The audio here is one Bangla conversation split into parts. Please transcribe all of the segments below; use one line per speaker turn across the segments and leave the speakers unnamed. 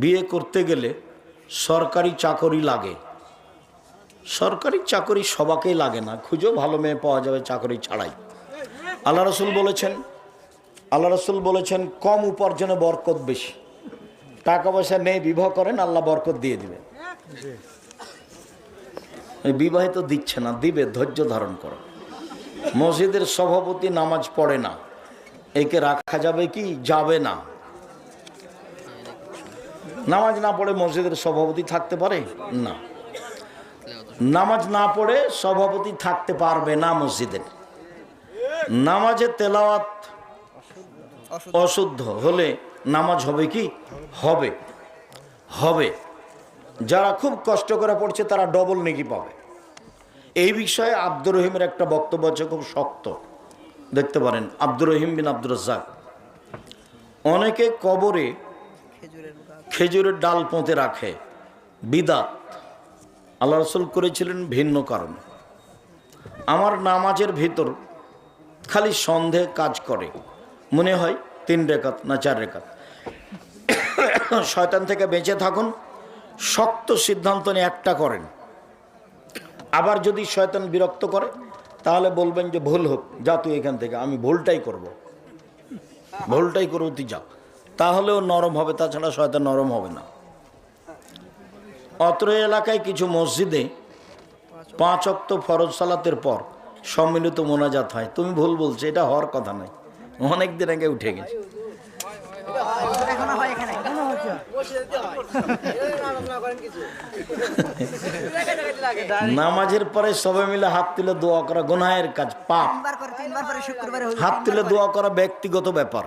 বিয়ে করতে গেলে সরকারি চাকরি লাগে। সরকারি চাকরি সবাকেই লাগে না। খুঁজেও ভালো মেয়ে পাওয়া যাবে চাকরি ছাড়াই। আল্লাহ রসুল বলেছেন, আল্লাহ রসুল বলেছেন, কম উপার্জনে বরকত বেশি। টাকা পয়সা নেই, বিবাহ করেন, আল্লাহ বরকত দিয়ে দিবে এই তো দিচ্ছে না, দিবে, ধৈর্য ধারণ করো। মসজিদের সভাপতি নামাজ পড়ে না। একে রাখা যাবে কি? যাবে না। নামাজ না পড়ে মসজিদের সভাপতি থাকতে পারে? না। নামাজ না পড়ে সভাপতি থাকতে পারবে না মসজিদের নামাজে তেলাওয়াত অশুদ্ধ হলে নামাজ হবে কি? হবে। হবে। যারা খুব কষ্ট করে পড়ছে তারা ডবল নেকি পাবে। এই বিষয়ে আব্দুর রহিমের একটা বক্তব্য আছে, খুব শক্ত। দেখতে পারেন, আব্দুর রহিম বিন আব্দুর রাজ্জাক। অনেকে কবরে খেজুরের ডাল পোঁতে রাখে। বিদাত। আল্লাহ রসুল করেছিলেন ভিন্ন কারণ। আমার নামাজের ভিতর খালি সন্দেহ কাজ করে। মনে হয় তিন রেখাত না চার রেখাত। শয়তান থেকে বেঁচে থাকুন। শক্ত সিদ্ধান্ত নিয়ে একটা করেন। আবার যদি শয়তান বিরক্ত করে, তাহলে বলবেন যে ভুল হোক, যা তুই এখান থেকে, আমি ভুলটাই করব। ভুলটাই করব, তুই যা। তাহলেও নরম হবে তাছাড়া শয়তান নরম হবে না। অত্র এলাকায় কিছু মসজিদে পাঁচ অক্ত ফরজ সালাতের পর সম্মিলিত মোনাজাত হয়। তুমি ভুল বলছো এটা হওয়ার কথা নয়। অনেক দিন আগে উঠে গেছে। নামাজের পরে সবাই মিলে হাত তুলে দোয়া করা গুনাহের কাজ পাপ। হাত তুলে দোয়া করা ব্যক্তিগত ব্যাপার।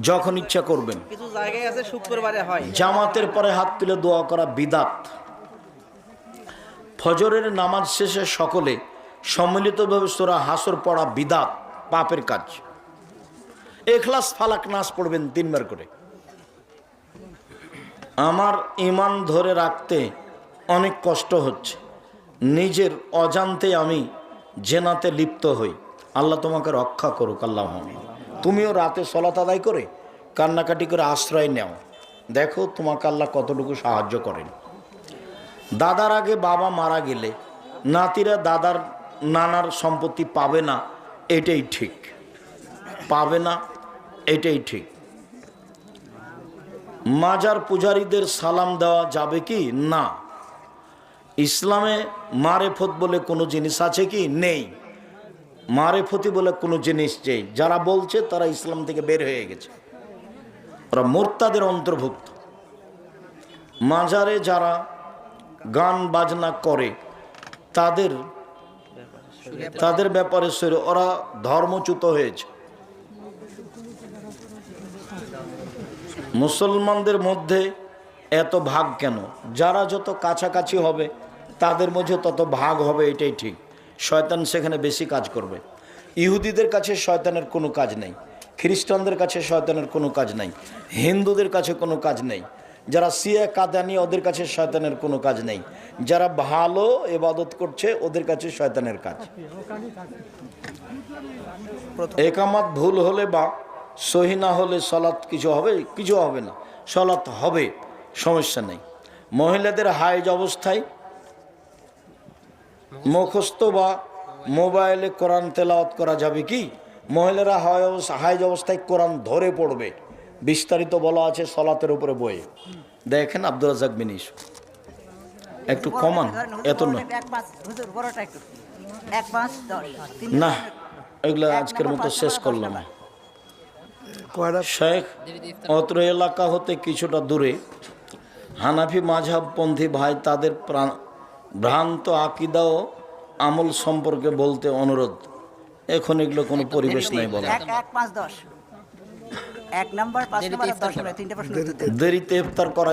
যখন ইচ্ছা করবেন।
কিছু জায়গায় আছে শুক্রবারে হয়।
জামাতের পরে হাত তুলে দোয়া করা বিদাত। ফজরের নামাজ শেষে সকলে সম্মিলিতভাবে সোরা হাসর পড়া বিদাত পাপের কাজ। এখলাস ফালাক নাচ পড়বেন তিনবার করে। আমার ইমান ধরে রাখতে অনেক কষ্ট হচ্ছে। নিজের অজান্তে আমি জেনাতে লিপ্ত হই। আল্লাহ তোমাকে রক্ষা করুক আল্লাহ তুমিও রাতে সলাত আদায় করে কান্নাকাটি করে আশ্রয় নেও। দেখো তোমাকে আল্লাহ কতটুকু সাহায্য করেন। দাদার আগে বাবা মারা গেলে নাতিরা দাদার নানার সম্পত্তি পাবে না, এটাই ঠিক। পাবে না, এটাই ঠিক। মাজার পূজারীদের সালাম দেওয়া যাবে কি? না। ইসলামে মারে মারেফত বলে কোনো জিনিস আছে কি? নেই। মারেফতি বলে কোনো জিনিস নেই। যারা বলছে তারা ইসলাম থেকে বের হয়ে গেছে। ওরা মোর্তাদের অন্তর্ভুক্ত। মাজারে যারা গান বাজনা করে, তাদের তাদের ব্যাপারে শরীর- ওরা ধর্মচ্যুত হয়েছে। মুসলমানদের মধ্যে এত ভাগ কেন? যারা যত কাছাকাছি হবে, তাদের মধ্যে তত ভাগ হবে, এটাই ঠিক। শয়তান সেখানে বেশি কাজ করবে। ইহুদিদের কাছে শয়তানের কোনো কাজ নেই। খ্রিস্টানদের কাছে শয়তানের কোনো কাজ নেই। হিন্দুদের কাছে কোনো কাজ নেই। যারা সিয়া কাদানি, ওদের কাছে শয়তানের কোনো কাজ নেই। যারা ভালো এবাদত করছে, ওদের কাছে শয়তানের কাজ। একামাত ভুল হলে বা সহি না হলে সলাৎ কিছু হবে? কিছু হবে না। সলাৎ হবে। সমস্যা নেই। মহিলাদের হাইজ অবস্থায় মুখস্থ বা মোবাইলে কোরআন তেলাওয়াত করা যাবে কি? মহিলারা হায় অবস্থা হাইজ অবস্থায় কোরআন ধরে পড়বে। বিস্তারিত বলা আছে সলাতের উপরে বইয়ে। দেখেন আব্দুল রাজাক বিনিস একটু কমান এত
তিন
না এগুলো আজকের মতো শেষ করলাম। শেখ অত্র এলাকা হতে কিছুটা দূরে। হানাফি মাঝহাবপন্থী ভাই তাদের প্রাণ- ভ্রান্ত আকিদা ও আমল সম্পর্কে বলতে অনুরোধ। এখন এগুলো কোনো পরিবেশ নাই বলা
এক এক পাঁচ দশ। এক নাম্বার পাঁচ নাম্বার আর দশ নাম্বার তিনটে প্রশ্ন উত্তর দিন।
দেরিতে ইফতার করা